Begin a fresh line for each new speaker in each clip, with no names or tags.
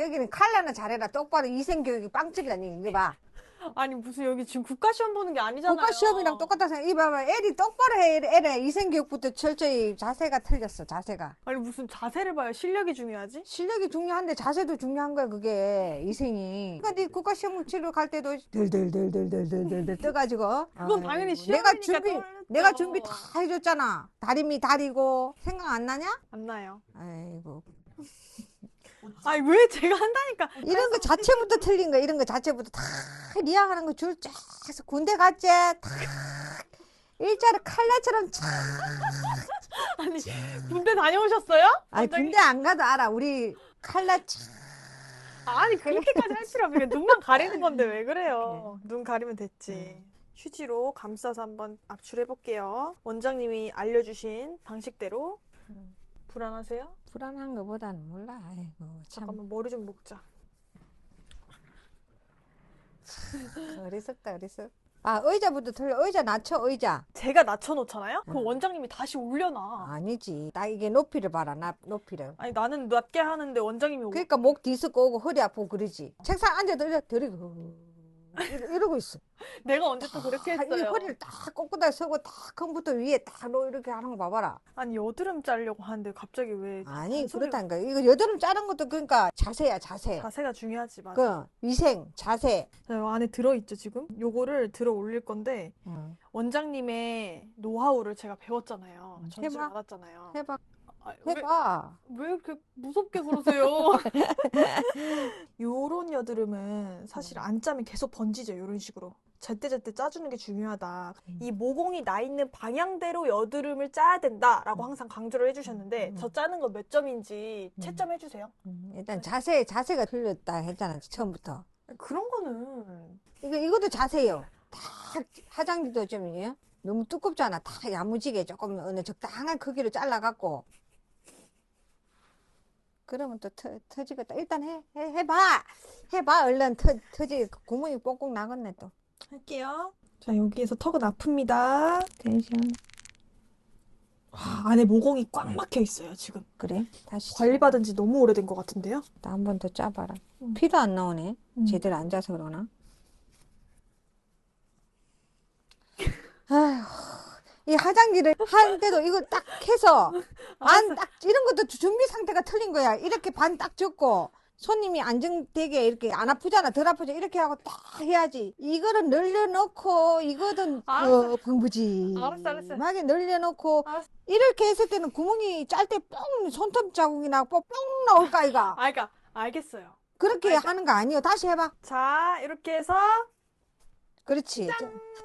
여기는 칼라나 잘해라. 똑바로 이생교육이 빵집이라니. 이거 봐.
아니 무슨 여기 지금 국가 시험 보는 게 아니잖아요.
국가 시험이랑 똑같다 생각. 이 봐봐. 애리 똑바로 해. 애래 이생교육부터 철저히 자세가 틀렸어. 자세가.
아니 무슨 자세를 봐요. 실력이 중요하지?
실력이 중요한데 자세도 중요한 거야 그게 이생이. 그러니까 네 국가 시험 치러 갈 때도 덜덜덜덜덜덜덜 떠가지고.
그건
아이고,
당연히
내가
시험이니까
준비
떨렸죠.
내가 준비 다 해줬잖아. 다리미 다리고 생각 안 나냐?
안 나요.
아이고
아니 왜 제가 한다니까.
이런 거 자체부터 틀린 거 이런 거 자체부터 다 리아하는 거줄 쫙 해서 군대 갔지 다 일자로 칼날처럼 쫙
아니 군대 다녀오셨어요?
아니
갑자기?
군대 안 가도 알아 우리 칼날 쫙
아니 그렇게까지 할 필요 없어. 그냥 눈만 가리는 건데 왜 그래요? 눈 가리면 됐지. 휴지로 감싸서 한번 압출해 볼게요. 원장님이 알려주신 방식대로. 불안하세요?
불안한 거보다는 몰라. 아이고 참.
잠깐만 머리 좀 묶자.
어리석다 어리석. 아 의자부터 틀려. 의자 낮춰 의자.
제가 낮춰놓잖아요?
응.
원장님이 다시 올려놔.
아니지. 나 이게 높이를 봐라 나 높이를.
아니 나는 낮게 하는데 원장님이 오-
그러니까 목 뒤섞고 오고 허리 아프고 그러지. 책상 앉아도 들이고 이러- 이러고 있어
내가 언제 또 그렇게
아, 이
했어요?
허리를 딱 꺾고다 서고 딱 컴퓨터 위에 딱 놓- 이렇게 하는 거 봐봐라.
아니 여드름 자르려고 하는데 갑자기 왜
아니 그렇다니까. 이거 여드름 자른 것도 그러니까 자세야 자세.
자세가 중요하지 맞아.
그 위생 자세.
자, 요 안에 들어 있죠 지금? 요거를 들어 올릴 건데
응.
원장님의 노하우를 제가 배웠잖아요.
음, 해봐.
받았잖아요.
해봐
아, 왜,
해봐.
왜 이렇게 무섭게 그러세요? 요런 여드름은 사실 안 짜면 계속 번지죠. 요런 식으로. 제때제때 짜주는 게 중요하다.
음.
이 모공이 나 있는 방향대로 여드름을 짜야 된다라고 항상 강조를 해주셨는데
음.
저 짜는 거 몇 점인지
음.
채점 해주세요.
음, 일단 자세 자세가 틀렸다 했잖아 처음부터.
그런 거는
이거 이것도 자세요. 다 화장지도 좀 예? 너무 두껍잖아. 다 야무지게 조금 어느 적당한 크기로 잘라갖고. 그러면 또 터, 터지겠다. 일단 해, 해, 해봐. 해봐. 얼른 터, 터지, 구멍이 뽕뽕 나겠네, 또.
할게요. 자 여기에서 턱은 아픕니다.
텐션.
와, 안에 모공이 꽉 막혀 있어요 지금.
그래? 다시.
관리 받은 지 너무 오래된 것 같은데요?
한번 더 짜봐라.
음.
피도 안 나오네.
음.
제대로 앉아서 그러나? 아휴, 이 화장지를 하는데도 이거 딱 해서 반 딱 이런 것도 준비 상태가 틀린 거야. 이렇게 반딱 접고 손님이 안정되게 이렇게 안 아프잖아, 덜 아프죠. 이렇게 하고 딱 해야지. 이거를 늘려놓고 이거든.
어,
방부지.
알았어, 알았어.
막에 늘려놓고
알았어.
이렇게 했을 때는 구멍이 짤 때 뽕 손톱 자국이 나고 뽕 나올까 이가.
아, 그러니까 알겠어요.
그렇게
알겠어.
하는 거 아니에요. 다시 해봐.
자, 이렇게 해서
그렇지.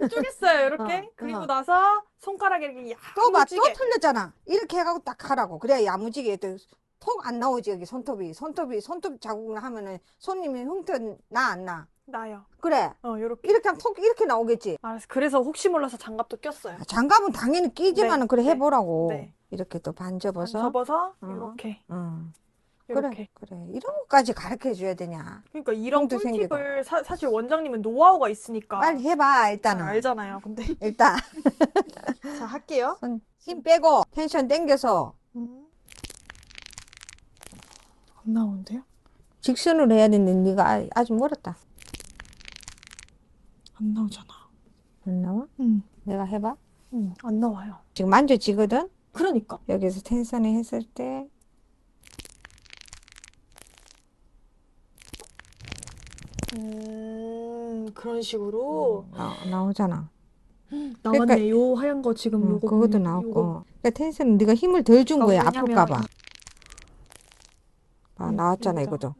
쪼갰어요, 이렇게.
어,
그리고
어.
나서 손가락에 이렇게
또 봐, 또
야무지게.
틀렸잖아. 이렇게 해가고 딱 하라고. 그래야 야무지게 톡 안 나오지, 여기 손톱이. 손톱이, 손톱 자국을 하면은 손님이 흉터 나, 안 나?
나요.
그래.
어, 요렇게.
이렇게 하면 톡 이렇게 나오겠지.
알았어. 그래서 혹시 몰라서 장갑도 꼈어요.
아, 장갑은 당연히 끼지만은
네,
그래
네,
해보라고.
네.
이렇게 또 반 접어서.
접어서
어.
이렇게.
응.
이렇게.
그래, 그래. 이런 것까지 가르쳐 줘야 되냐.
그러니까 이런
생기고.
꿀팁을 사, 사실 원장님은 노하우가 있으니까
빨리 해봐,
잘
일단은.
알잖아요. 근데
일단.
자, 할게요.
손, 힘 빼고, 텐션 땡겨서.
음. 안 나오는데요?
직선으로 해야 되는데, 네가 아- 아직 멀었다.
안 나오잖아.
안 나와?
응.
내가 해봐.
응, 안 나와요.
지금 만져지거든?
그러니까.
여기서 텐션을 했을 때
음, 그런 식으로
나, 나오잖아.
나왔네. 요 하얀 거 지금
응,
요거
그것도
보면
나오고.
요거.
그러니까 텐션은 네가 힘을 덜 준
어,
거야.
왜냐면
아플까 봐. 아,
음,
나왔잖아,
여기다.
이거도.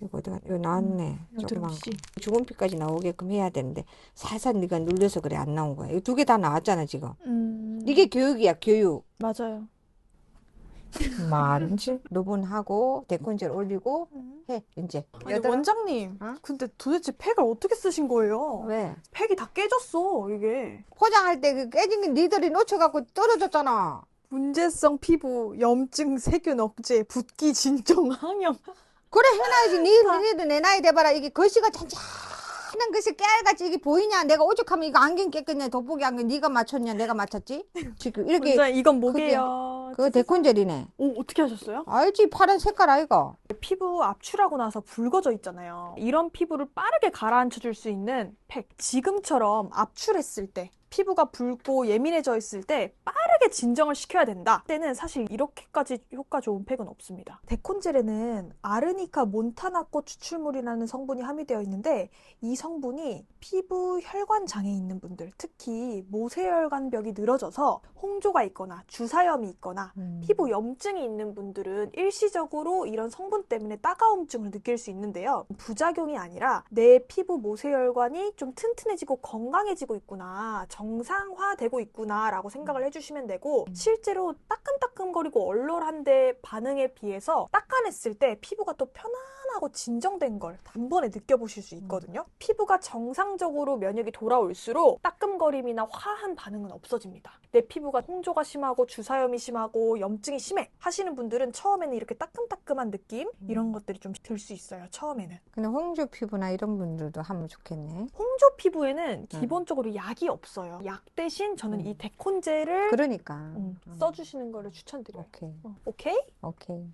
이거 어디가, 이거 나왔네. 조그만
씨.
거. 죽은 피까지 나오게끔 해야 되는데 살살 네가 눌려서 그래 안 나온 거야. 이 두 개 다 나왔잖아, 지금.
음,
이게 교육이야, 교육.
맞아요.
말인지 노분하고 데콘젤 올리고 해, 이제.
아니? 원장님,
어?
근데 도대체 팩을 어떻게 쓰신 거예요?
왜?
팩이 다 깨졌어, 이게.
포장할 때 그 깨진 게 니들이 놓쳐갖고 떨어졌잖아.
문제성 피부, 염증, 세균 억제, 붓기 진정, 항염.
그래 해놔야지 니, 니도 내 나이 돼봐라 이게 글씨가 잔잔한 글씨 깨알같이 이게 보이냐 내가 오죽하면 이거 안경 깼겠냐 돋보기 안경 네가 맞췄냐 내가 맞췄지 지금 이렇게
원장님, 이건 뭐게요?
그거 데콘젤이네.
오, 어떻게 하셨어요?
알지? 파란 색깔 아이가.
피부 압출하고 나서 붉어져 있잖아요. 이런 피부를 빠르게 가라앉혀 줄 수 있는 팩. 지금처럼 압출했을 때, 피부가 붉고 예민해져 있을 때 빠르게 진정을 시켜야 된다. 때는 사실 이렇게까지 효과 좋은 팩은 없습니다. 데콘젤에는 아르니카 몬타나 꽃 추출물이라는 성분이 함유되어 있는데 이 성분이 피부 혈관 장애 있는 분들, 특히 모세혈관벽이 늘어져서 홍조가 있거나 주사염이 있거나
음.
피부 염증이 있는 분들은 일시적으로 이런 성분 때문에 따가움증을 느낄 수 있는데요. 부작용이 아니라 내 피부 모세혈관이 좀 튼튼해지고 건강해지고 있구나, 정상화되고 있구나라고 생각을 해주시면 되고, 실제로 따끔따끔거리고 얼얼한데 반응에 비해서 닦아냈을 때 피부가 또 편 안하고 진정된 걸 단번에 느껴보실 수 있거든요. 피부가 정상적으로 면역이 돌아올수록 따끔거림이나 화한 반응은 없어집니다. 내 피부가 홍조가 심하고 주사염이 심하고 염증이 심해 하시는 분들은 처음에는 이렇게 따끔따끔한 느낌 이런 것들이 좀 들 수 있어요. 처음에는.
근데 홍조 피부나 이런 분들도 하면 좋겠네.
홍조 피부에는 기본적으로 약이 없어요. 약 대신 저는
음.
이 데콘젤을
그러니까.
음,
음.
써주시는 거를 추천드려요.
오케이.
어, 오케이?
오케이.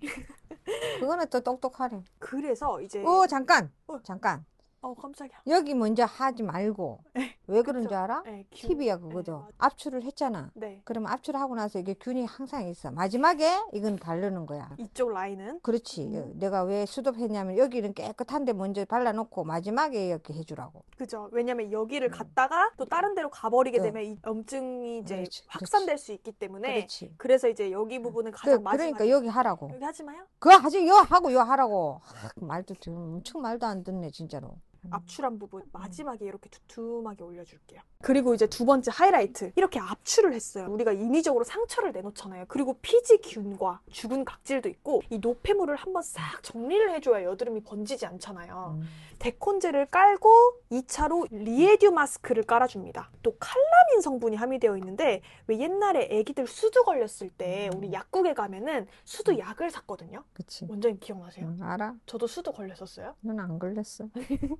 그거는 또 똑똑하네.
그래 서 이제
어, 잠깐.
어.
잠깐.
어 깜짝이야.
여기 먼저 하지 말고. 왜 그런
그쵸.
줄 알아?
네, 균.
TV야
네,
그거죠.
맞아.
압출을 했잖아.
네.
그러면 압출하고 나서 이게 균이 항상 있어. 마지막에 이건 바르는 거야.
이쪽 라인은
그렇지.
음.
내가 왜 수도했냐면 여기는 깨끗한데 먼저 발라놓고 마지막에 이렇게 해주라고.
그죠. 왜냐면 여기를
음.
갔다가 또 다른 데로 가버리게
어.
되면 이 염증이 이제
그렇지,
확산될 수 있기 때문에
그렇지.
그래서 이제 여기 부분은
그,
가장 마지막에
그러니까 여기 하라고.
여기 하지 마요.
그거 하지, 요 하고 요 하라고. 하, 말도 좀 엄청 말도 안 듣네, 진짜로.
압출한 부분 마지막에 이렇게 두툼하게 올려줄게요. 그리고 이제 두 번째 하이라이트 이렇게 압출을 했어요. 우리가 인위적으로 상처를 내놓잖아요. 그리고 피지균과 죽은 각질도 있고 이 노폐물을 한번 싹 정리를 해줘야 여드름이 번지지 않잖아요.
음.
데콘젤을 깔고 2차로 리에듀 마스크를 깔아줍니다. 또 칼라민 성분이 함유되어 있는데 왜 옛날에 애기들 수두 걸렸을 때 우리 약국에 가면은 수두 약을 샀거든요.
그치.
원장님 기억나세요?
응, 알아?
저도 수두 걸렸었어요.
넌 안 걸렸어.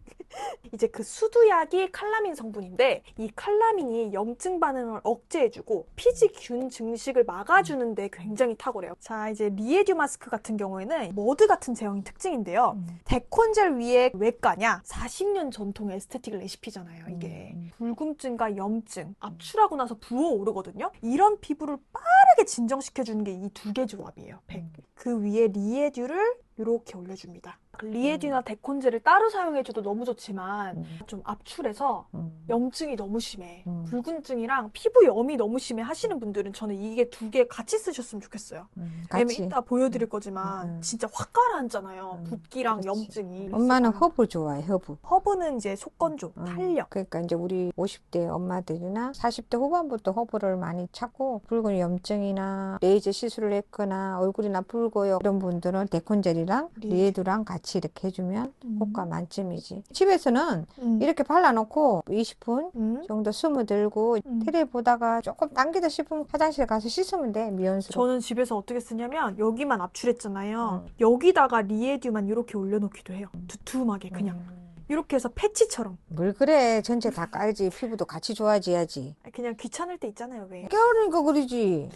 이제 그 수두약이 칼라민 성분인데 이 칼라민이 염증 반응을 억제해주고 피지균 증식을 막아주는 데 굉장히 탁월해요. 자 이제 리에듀 마스크 같은 경우에는 머드 같은 제형이 특징인데요.
음.
데콘젤 위에 왜 까냐? 40년 전통의 에스테틱 레시피잖아요, 이게.
음.
붉음증과 염증, 압출하고 나서 부어오르거든요? 이런 피부를 빠르게 진정시켜주는 게 이 두 개 조합이에요, 팩.
음.
그 위에 리에듀를 이렇게 올려줍니다. 리에듀나 데콘젤을 따로 사용해줘도 너무 좋지만
음.
좀 압출해서
음.
염증이 너무 심해.
음.
붉은증이랑 피부염이 너무 심해 하시는 분들은 저는 이게 두 개 같이 쓰셨으면 좋겠어요.
음,
왜냐면
같이.
이따 보여드릴 거지만
음.
진짜 확 가라앉잖아요.
음,
붓기랑
그렇지.
염증이.
엄마는 허브 좋아해, 허브.
허브는 이제 속건조,
음,
탄력.
그러니까 이제 우리 50대 엄마들이나 40대 후반부터 허브를 많이 찾고 붉은 염증이나 레이저 시술을 했거나 얼굴이나 붉어요 이런 분들은 데콘젤이랑
리에듀.
리에두랑 같이 이렇게 해주면 효과 만점이지. 집에서는
음.
이렇게 발라놓고 20분
음.
정도 스며들고
음.
테레 보다가 조금 당기다 싶으면 화장실 가서 씻으면 돼 미연수로.
저는 집에서 어떻게 쓰냐면 여기만 압출했잖아요.
음.
여기다가 리에듀만 이렇게 올려놓기도 해요. 두툼하게 그냥.
음.
이렇게 해서 패치처럼.
뭘 그래 전체 다 깔지 피부도 같이 좋아져야지.
그냥 귀찮을 때 있잖아요, 왜.
겨울이니까 그러지.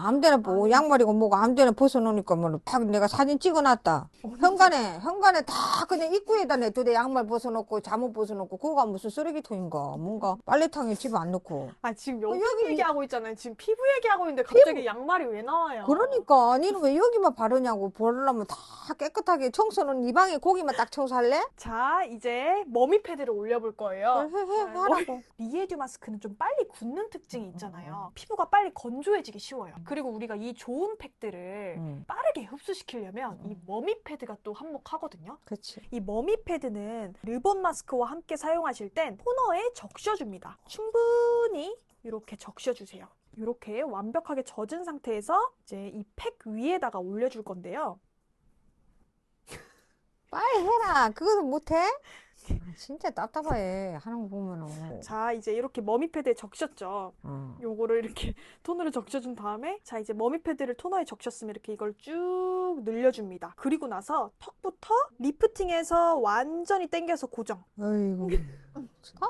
아무데나 뭐. 양말이고 뭐고 아무데나 벗어놓으니까 뭐딱 내가 사진 찍어놨다. 현관에 현관에 다 그냥 입구에다 내두대 양말 벗어놓고 잠옷 벗어놓고 그거가 무슨 쓰레기통인가 뭔가 빨래통에 집에 안 넣고.
아, 지금 여기
여기-
얘기하고 있잖아요. 지금 피부 얘기하고 있는데 갑자기 양말이 왜 나와요?
그러니까 니는 왜 여기만 바르냐고 바르려면 다 깨끗하게 청소는 이 방에 고기만 딱 청소할래?
자, 이제 머미 패드를 올려볼 거예요.
해, 해, 해,
자,
하라고.
리에듀 마스크는 좀 빨리 굳는 특징이 있잖아요. 피부가 빨리 건조해지기 쉬워요. 그리고 우리가 이 좋은 팩들을
응,
빠르게 흡수시키려면 이 머미 패드가 또 한몫하거든요.
그치.
이 머미 패드는 르본 마스크와 함께 사용하실 땐 토너에 적셔줍니다. 충분히 이렇게 적셔주세요. 이렇게 완벽하게 젖은 상태에서 이제 이 팩 위에다가 올려줄 건데요.
빨리 해라. 그것도 못해? 아, 진짜 답답해. 하는 거 보면은.
자, 이제 이렇게 머미 패드에 적셨죠.
어.
요거를 이렇게 토너를 적셔준 다음에 자 이제 머미 패드를 토너에 적셨으면 이렇게 이걸 쭉 늘려줍니다. 그리고 나서 턱부터 리프팅해서 완전히 당겨서 고정.
아이고. 아,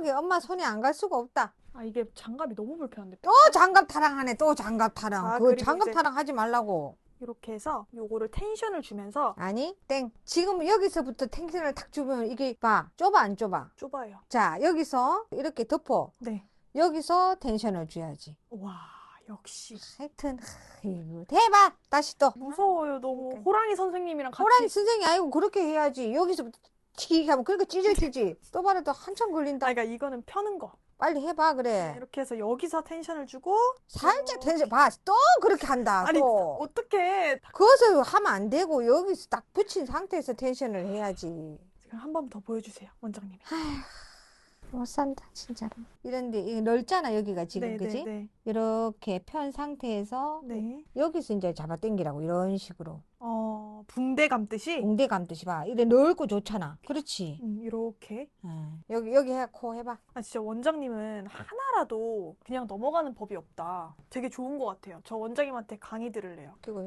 이게 엄마 손이 안 갈 수가 없다.
아, 이게 장갑이 너무 불편한데.
또 장갑 타랑하네. 또 장갑 타랑.
아,
그
그리고
장갑
이제-
타랑 하지 말라고.
이렇게 해서 요거를 텐션을 주면서
아니, 땡. 지금 여기서부터 텐션을 탁 주면 이게 봐. 좁아, 안 좁아?
좁아요.
자, 여기서 이렇게 덮어.
네.
여기서 텐션을 줘야지.
와, 역시.
하여튼, 아이고, 대박! 다시 또.
무서워요, 너무. 호랑이 선생님이랑 같이.
호랑이 선생이 아니고 그렇게 해야지. 여기서부터 튀기 하면 그렇게 찢어지지. 또 말해도 한참 걸린다.
아, 그러니까 이거는 펴는 거.
빨리 해봐, 그래.
이렇게 해서 여기서 텐션을 주고
살짝 텐션, 봐. 또 그렇게 한다.
아니
또.
어떻게
그것을 하면 안 되고, 여기서 딱 붙인 상태에서 텐션을 해야지.
지금 한 번 더 보여주세요 원장님이
못 산다, 진짜로. 이런데, 넓잖아, 여기가 지금, 그지?
네,
이렇게 편 상태에서
네.
여기서 이제 잡아 당기라고, 이런 식으로.
어 붕대 감듯이
붕대 감듯이 봐. 이래 넓고 좋잖아. 그렇지.
음, 이렇게
응. 여기, 여기 해, 코 해봐.
아 진짜 원장님은 하나라도 그냥 넘어가는 법이 없다 되게 좋은 것 같아요 저 원장님한테 강의 들을래요
그거.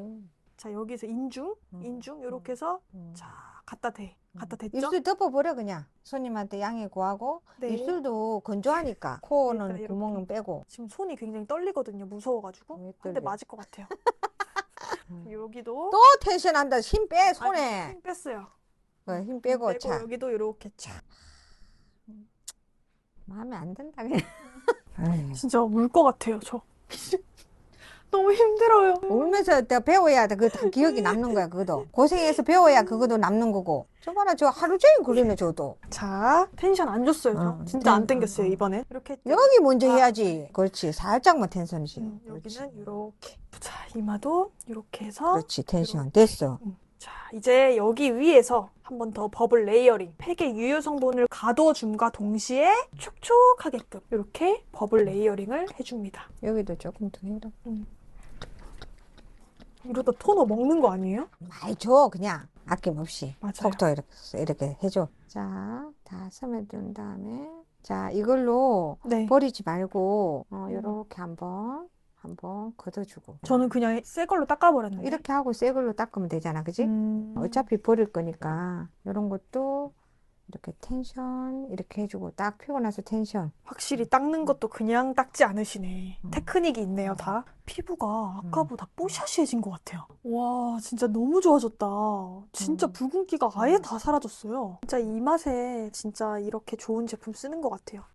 자 여기서 인중
음.
인중 이렇게 해서
음.
자 갖다 대 갖다 댔죠?
입술 덮어버려 그냥. 손님한테 양해 구하고.
네.
입술도 건조하니까. 코는
그러니까 이렇게.
구멍은 빼고.
지금 손이 굉장히 떨리거든요 무서워가지고.
왜 떨려?
맞을 것 같아요.
음.
여기도
또 텐션 한다. 힘 빼
아니,
손에.
힘 뺐어요.
어, 힘 빼고
빼고
자.
여기도 이렇게 차
마음에 안 든다 그냥.
진짜 울 것 같아요, 저. 힘들어요.
울면서 또 배워야 돼. 그다 기억이 남는 거야 그것도 고생해서 배워야 그것도 남는 거고 저 봐라 저 하루 종일 그러네 저도
자, 텐션 안 줬어요, 저.
어,
진짜 안
텐-
땡겼어요,
어, 어.
이번에. 이렇게 했죠.
여기 먼저
아.
해야지 그렇지 살짝만 텐션이지
음,
그렇지.
여기는 이렇게. 자, 이마도 이렇게 해서.
그렇지 텐션 됐어
음. 자, 이제 여기 위에서 한 번 더 버블 레이어링. 팩의 유효 성분을 가둬줌과 동시에 촉촉하게끔 이렇게 버블 레이어링을 해줍니다.
여기도 조금 더 해라
이러다 토너 먹는 거 아니에요?
많이 줘 그냥 아낌없이
맞아요.
속도 이렇게 이렇게 해줘 자다 스며든 다음에 자 이걸로
네.
버리지 말고 어,
음.
요렇게 한번 한번 걷어주고
저는 그냥 새 걸로 닦아버렸는데.
이렇게 하고 새 걸로 닦으면 되잖아 그지
음.
어차피 버릴 거니까 이런 것도 이렇게 텐션 이렇게 해주고 딱 피고 나서 텐션
확실히 닦는 것도 그냥 닦지 않으시네.
음.
테크닉이 있네요, 다. 피부가 아까보다 뽀샤시해진 것 같아요. 와, 진짜 너무 좋아졌다. 진짜
음.
붉은기가 아예
음.
다 사라졌어요. 진짜 이 맛에 진짜 이렇게 좋은 제품 쓰는 것 같아요.